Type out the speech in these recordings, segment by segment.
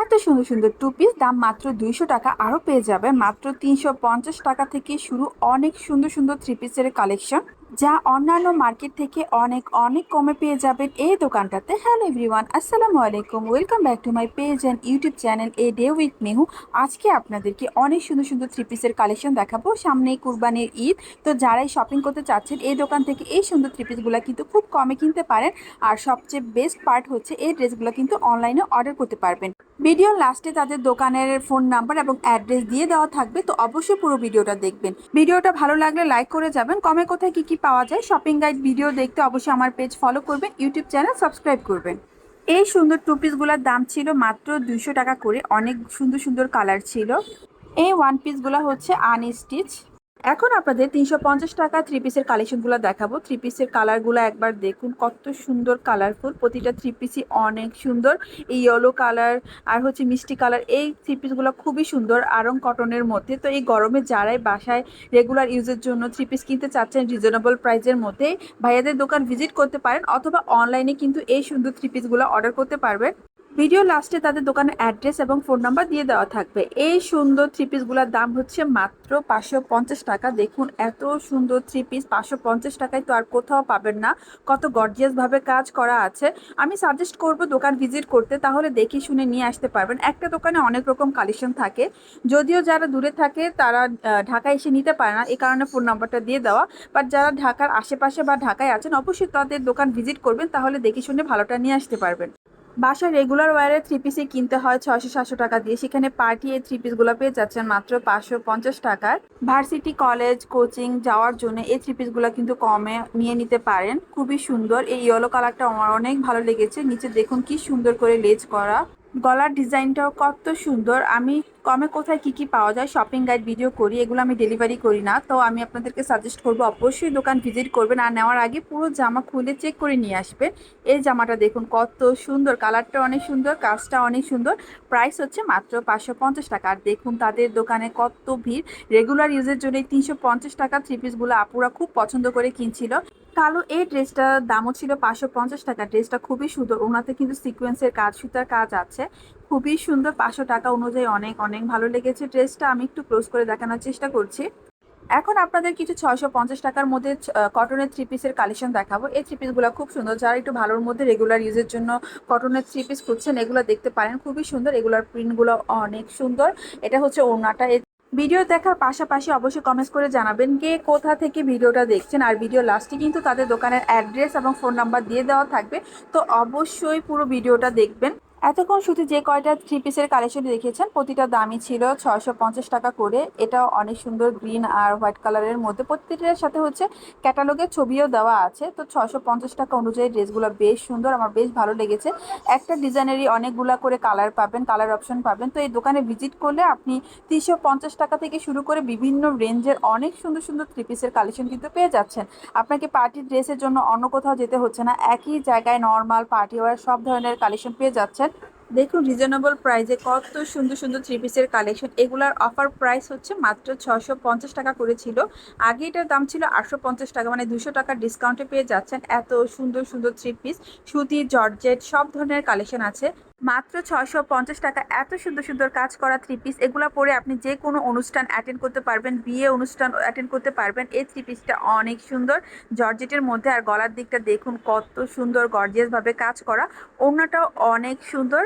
এত সুন্দর সুন্দর টু পিস দাম মাত্র দুইশো টাকা। আরও পেয়ে যাবেন মাত্র তিনশো পঞ্চাশ টাকা থেকে শুরু অনেক সুন্দর সুন্দর থ্রি পিসের কালেকশন যা অন্যান্য মার্কেট থেকে অনেক অনেক কমে পেয়ে যাবেন এই দোকানটাতে। হ্যালো এভরিওয়ান আসসালামু আলাইকুম। Welcome back to my page and YouTube channel a day with Mehu আজকে আপনাদেরকে অনেক সুন্দর সুন্দর থ্রি পিসের কালেকশন দেখাবো। সামনেই কুরবানির ঈদ। তো যারাই শপিং করতে চাচ্ছেন, এই দোকান থেকে এই সুন্দর থ্রি পিসগুলো কিন্তু খুব কমে কিনতে পারেন। আর সবচেয়ে বেস্ট পার্ট হচ্ছে, এই ড্রেসগুলো কিন্তু অনলাইনে অর্ডার করতে পারবেন। ভিডিওর লাস্টে তাদের দোকানের ফোন নাম্বার এবং অ্যাড্রেস দিয়ে দেওয়া থাকবে, তো অবশ্যই পুরো ভিডিওটা দেখবেন। ভিডিওটা ভালো লাগলে লাইক করে যাবেন। কমে কোথায় কি কি পাওয়া যায়, শপিং গাইড ভিডিও দেখতে অবশ্যই আমার পেজ ফলো করবেন, ইউটিউব চ্যানেল সাবস্ক্রাইব করবেন। এই সুন্দর টু পিসগুলোর দাম ছিল মাত্র দুইশো টাকা করে, অনেক সুন্দর সুন্দর কালার ছিল। এই ওয়ান পিসগুলো হচ্ছে আনস্টিচ। এখন আপনাদের তিনশো পঞ্চাশ টাকা থ্রি পিসের কালেকশনগুলো দেখাবো। থ্রি পিসের কালারগুলো একবার দেখুন, কত সুন্দর কালারফুল প্রতিটা থ্রি পিসই অনেক সুন্দর। এই ইয়েলো কালার আর হচ্ছে মিষ্টি কালার এই থ্রি পিসগুলো খুবই সুন্দর, আরং কটনের মধ্যে। তো এই গরমে যারাই বাসায় রেগুলার ইউজের জন্য থ্রি পিস কিনতে চাচ্ছেন রিজনেবল প্রাইসের মধ্যে, ভাইয়াদের দোকান ভিজিট করতে পারেন অথবা অনলাইনে কিন্তু এই সুন্দর থ্রি পিসগুলো অর্ডার করতে পারবেন। ভিডিও লাস্টে তাদের দোকানের অ্যাড্রেস এবং ফোন নাম্বার দিয়ে দেওয়া থাকবে। এই সুন্দর থ্রি পিসগুলোর দাম হচ্ছে মাত্র পাঁচশো পঞ্চাশ টাকা। দেখুন, এত সুন্দর থ্রি পিস পাঁচশো পঞ্চাশ টাকায় তো আর কোথাও পাবেন না। কত গর্জিয়াসভাবে কাজ করা আছে। আমি সাজেস্ট করব দোকান ভিজিট করতে, তাহলে দেখে শুনে নিয়ে আসতে পারবেন। একটা দোকানে অনেক রকম কালেকশন থাকে। যদিও যারা দূরে থাকে, তারা ঢাকায় এসে নিতে পারে না। এই কারণে ফোন নাম্বারটা দিয়ে দেওয়া। বাট যারা ঢাকার আশেপাশে বা ঢাকায় আছেন, অবশ্যই তাদের দোকান ভিজিট করবেন, তাহলে দেখে শুনে ভালোটা নিয়ে আসতে পারবেন। বাসায় রেগুলার ওয়ারে থ্রি পিসে কিনতে হয় ছয়শো, সাতশো টাকা দিয়ে। সেখানে পার্টি এই থ্রি পিসগুলো পেয়ে যাচ্ছেন মাত্র পাঁচশো পঞ্চাশ টাকার। ভার্সিটি কলেজ কোচিং যাওয়ার জন্য এই থ্রি পিসগুলো কিন্তু কমে নিয়ে নিতে পারেন। খুবই সুন্দর। এই ইয়েলো কালারটা আমার অনেক ভালো লেগেছে। নিচে দেখুন কি সুন্দর করে লেজ করা। গলার ডিজাইনটাও কত সুন্দর। আমি কমে কোথায় কি কি পাওয়া যায় শপিং গাইড ভিডিও করি, এগুলো আমি ডেলিভারি করি না। তো আমি আপনাদেরকে সাজেস্ট করব, অবশ্যই দোকান ভিজিট করবেন। আর নেওয়ার আগে পুরো জামা খুলে চেক করে নিয়ে আসবেন। এই জামাটা দেখুন কত সুন্দর কালারটা অনেক সুন্দর, কাজটা অনেক সুন্দর। প্রাইস হচ্ছে মাত্র পাঁচশো পঞ্চাশ টাকা। আর দেখুন তাদের দোকানে কত ভিড়। রেগুলার ইউজের জন্য তিনশো পঞ্চাশ টাকা থ্রি পিসগুলো আপুরা খুব পছন্দ করে কিনছিল। কালো এই ড্রেসটার দামও ছিল পাঁচশো পঞ্চাশ টাকা। ড্রেসটা খুবই সুন্দর। ওনাতে কিন্তু সিকোয়েন্সের কাজ, সুতার কাজ আছে। খুবই সুন্দর পাঁচশো টাকা অনুযায়ী অনেক অনেক ভালো লেগেছে ড্রেসটা। আমি একটু ক্লোজ করে দেখানোর চেষ্টা করছি। এখন আপনাদের কিছু ছয়শো পঞ্চাশ টাকার মধ্যে কটনের থ্রি পিসের কালেকশন দেখাবো। এই থ্রি পিসগুলো খুব সুন্দর। যারা একটু ভালোর মধ্যে রেগুলার ইউজের জন্য কটনের থ্রি পিস খুঁজছেন, এগুলো দেখতে পারেন। খুবই সুন্দর। এগুলোর প্রিন্টগুলো অনেক সুন্দর। এটা হচ্ছে ওড়নাটা। ভিডিও দেখার পাশাপাশি অবশ্যই কমেন্টস করে জানাবেন কে কোথা থেকে ভিডিওটা দেখছেন। আর ভিডিও লাস্টে কিন্তু তাদের দোকানের অ্যাড্রেস এবং ফোন নাম্বার দিয়ে দেওয়া থাকবে। তো অবশ্যই পুরো ভিডিওটা দেখবেন। এতক্ষণ শুধু যে কয়টা থ্রি পিসের কালেকশন দেখিয়েছেন, প্রতিটা দামই ছিল ছয়শো পঞ্চাশ টাকা করে। এটা অনেক সুন্দর গ্রিন আর হোয়াইট কালারের মধ্যে। প্রত্যেকটার সাথে হচ্ছে ক্যাটালগের ছবিও দেওয়া আছে। তো ছয়শো পঞ্চাশ টাকা অনুযায়ী ড্রেসগুলো বেশ সুন্দর, আমার বেশ ভালো লেগেছে। একটা ডিজাইনেরই অনেকগুলা করে কালার পাবেন কালার অপশন পাবেন। তো এই দোকানে ভিজিট করলে আপনি তিনশো পঞ্চাশ টাকা থেকে শুরু করে বিভিন্ন রেঞ্জের অনেক সুন্দর সুন্দর থ্রি পিসের কালেকশন কিন্তু পেয়ে যাচ্ছেন। আপনাকে পার্টি ড্রেসের জন্য অন্য কোথাও যেতে হচ্ছে না। একই জায়গায় নর্মাল পার্টি ওয়ার সব ধরনের কালেকশন পেয়ে যাচ্ছেন। দেখুন রিজনেবল প্রাইসে কত সুন্দর সুন্দর থ্রি পিসের কালেকশন এগুলার অফার প্রাইস হচ্ছে মাত্র ছশো পঞ্চাশ টাকা করেছিল আগে এটার দাম ছিল আটশো পঞ্চাশ টাকা মানে দুশো টাকার ডিসকাউন্টে পেয়ে যাচ্ছেন। এত সুন্দর সুন্দর থ্রি পিস সুতি, জর্জেট, সব ধরনের কালেকশন আছে। মাত্র ছশো পঞ্চাশ টাকা। এত সুন্দর সুন্দর কাজ করা থ্রি পিস এগুলো পরে আপনি যে কোনো অনুষ্ঠান অ্যাটেন্ড করতে পারবেন, বিয়ে অনুষ্ঠান অ্যাটেন্ড করতে পারবেন, এই থ্রি পিসটা অনেক সুন্দর। জর্জেটের মধ্যে আর গলার দিকটা দেখুন, কত সুন্দর গর্জিয়াসভাবে কাজ করা। অন্যটাও অনেক সুন্দর।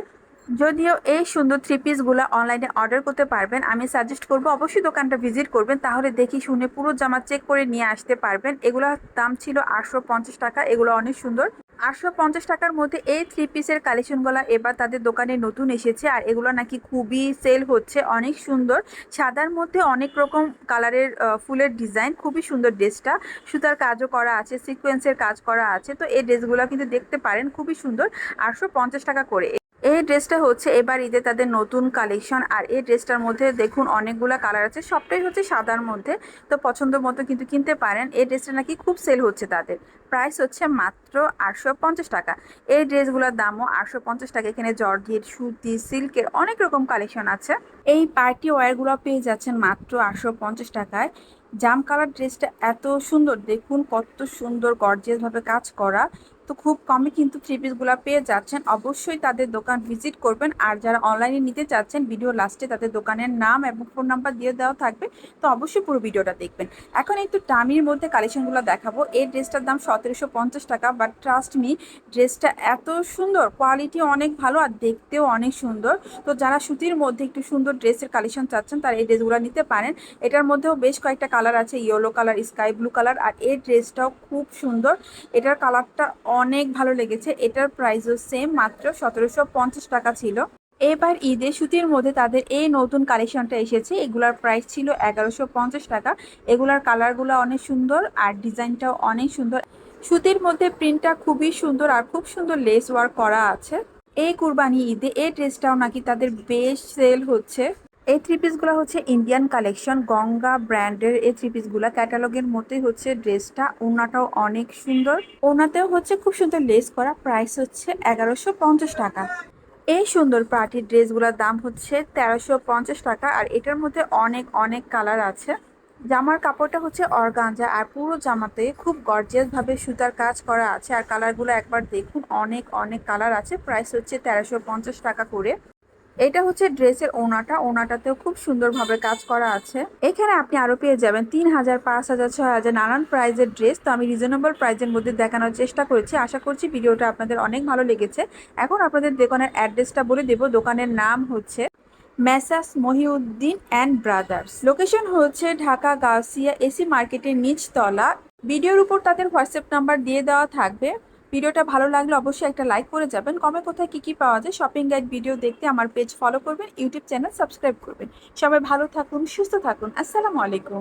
যদিও এই সুন্দর থ্রি পিসগুলো অনলাইনে অর্ডার করতে পারবেন, আমি সাজেস্ট করব, অবশ্যই দোকানটা ভিজিট করবেন, তাহলে দেখি শুনে পুরো জামা চেক করে নিয়ে আসতে পারবেন। এগুলোর দাম ছিল আটশো পঞ্চাশ টাকা, এগুলো অনেক সুন্দর। আটশো পঞ্চাশ টাকার মধ্যে এই থ্রি পিসের কালেকশনগুলো এবার তাদের দোকানে নতুন এসেছে আর এগুলো নাকি খুবই সেল হচ্ছে, অনেক সুন্দর। সাদার মধ্যে অনেক রকম কালারের ফুলের ডিজাইন খুবই সুন্দর ড্রেসটা সুতার কাজও করা আছে সিকোয়েন্সের কাজ করা আছে। তো এই ড্রেসগুলো কিন্তু দেখতে পারেন, খুবই সুন্দর। আটশো পঞ্চাশ টাকা করে। এই ড্রেসটা হচ্ছে এবার ঈদে তাদের নতুন কালেকশন আর এই ড্রেসটার মধ্যে দেখুন অনেকগুলো কালার আছে। সবটাই হচ্ছে সাদার মধ্যে। তো পছন্দ মতো কিন্তু কিনতে পারেন। এই ড্রেসটা নাকি খুব সেল হচ্ছে তাদের। প্রাইস হচ্ছে মাত্র আটশো পঞ্চাশ টাকা। এই ড্রেসগুলোর দামও আটশো পঞ্চাশ টাকা। এখানে জর্জেট, সুতি, সিল্কের অনেক রকম কালেকশন আছে। এই পার্টি ওয়্যারগুলো পেয়ে যাচ্ছেন মাত্র আটশো পঞ্চাশ টাকায়। জাম কালার ড্রেসটা এত সুন্দর। দেখুন কত সুন্দর গর্জিয়াসভাবে কাজ করা। তো খুব কমে কিন্তু থ্রি পিসগুলো পেয়ে যাচ্ছেন। অবশ্যই তাদের দোকান ভিজিট করবেন। আর যারা অনলাইনে নিতে চাচ্ছেন ভিডিও লাস্টে তাদের দোকানের নাম এবং ফোন নাম্বার দিয়ে দেওয়া থাকবে। তো অবশ্যই পুরো ভিডিওটা দেখবেন। এখন একটু দামির মধ্যে কালেকশনগুলো দেখাবো। এই ড্রেসটার দাম সতেরোশো পঞ্চাশ টাকা। বাট ট্রাস্ট মি ড্রেসটা এত সুন্দর কোয়ালিটি অনেক ভালো আর দেখতেও অনেক সুন্দর। তো যারা সুতির মধ্যে একটু সুন্দর ড্রেসের কালেকশন চাচ্ছেন, তারা এই ড্রেসগুলো নিতে পারেন। এটার মধ্যেও বেশ কয়েকটা কালার আছে yellow colour sky blue colour আর এই ড্রেসটাও খুব সুন্দর। এটার কালারটা অনেক ভালো লেগেছে। এটার প্রাইসও সেম মাত্র সতেরোশো পঞ্চাশ টাকা ছিল। এবার ঈদে সুতির মধ্যে তাদের এই নতুন কালেকশনটা এসেছে। এগুলার প্রাইস ছিল এগারোশো পঞ্চাশ টাকা। এগুলার কালারগুলো অনেক সুন্দর আর ডিজাইনটাও অনেক সুন্দর। সুতির মধ্যে প্রিন্টটা খুবই সুন্দর আর খুব সুন্দর লেস ওয়ার্ক করা আছে। এই কুরবানি ঈদে এই ড্রেসটাও নাকি তাদের বেশ সেল হচ্ছে। এই থ্রি পিসগুলো হচ্ছে ইন্ডিয়ান কালেকশন গঙ্গা ব্র্যান্ডের এই থ্রি পিসগুলো ক্যাটালগের মতোই হচ্ছে ড্রেসটা, ওনাটাও অনেক সুন্দর। ওনাতেও হচ্ছে খুব সুন্দর লেস করা প্রাইস হচ্ছে এগারোশো টাকা। এই সুন্দর পার্টির ড্রেসগুলোর দাম হচ্ছে তেরোশো টাকা, আর এটার মধ্যে অনেক অনেক কালার আছে। জামার কাপড়টা হচ্ছে অর্গাঞ্জা আর পুরো জামাতে খুব গর্জিয়াস ভাবে সুতার কাজ করা আছে। আর কালারগুলো একবার দেখুন, অনেক অনেক কালার আছে। প্রাইস হচ্ছে তেরোশো টাকা করে। এটা হচ্ছে ড্রেসের ওনাটা। ওনাটাতেও খুব সুন্দরভাবে কাজ করা আছে। এখানে আপনি আরও পেয়ে যাবেন তিন হাজার, পাঁচ হাজার, ছয় হাজার নানান প্রাইজের ড্রেস। তো আমি রিজনেবল প্রাইজের মধ্যে দেখানোর চেষ্টা করেছি। আশা করছি ভিডিওটা আপনাদের অনেক ভালো লেগেছে। এখন আপনাদের দোকানের অ্যাড্রেসটা বলে দেব। দোকানের নাম হচ্ছে messrs Mohiuddin and brothers. Location হচ্ছে ঢাকা গাউসিয়া এসি মার্কেটের নিচতলা। ভিডিওর উপর তাদের হোয়াটসঅ্যাপ নাম্বার দিয়ে দেওয়া থাকবে। ভিডিওটা ভালো লাগলে অবশ্যই একটা লাইক করে যাবেন। কমে কোথায় কী কী পাওয়া যায় শপিং গাইড ভিডিও দেখতে আমার পেজ ফলো করবেন ইউটিউব চ্যানেল সাবস্ক্রাইব করবেন। সবাই ভালো থাকুন, সুস্থ থাকুন। আসসালামু আলাইকুম।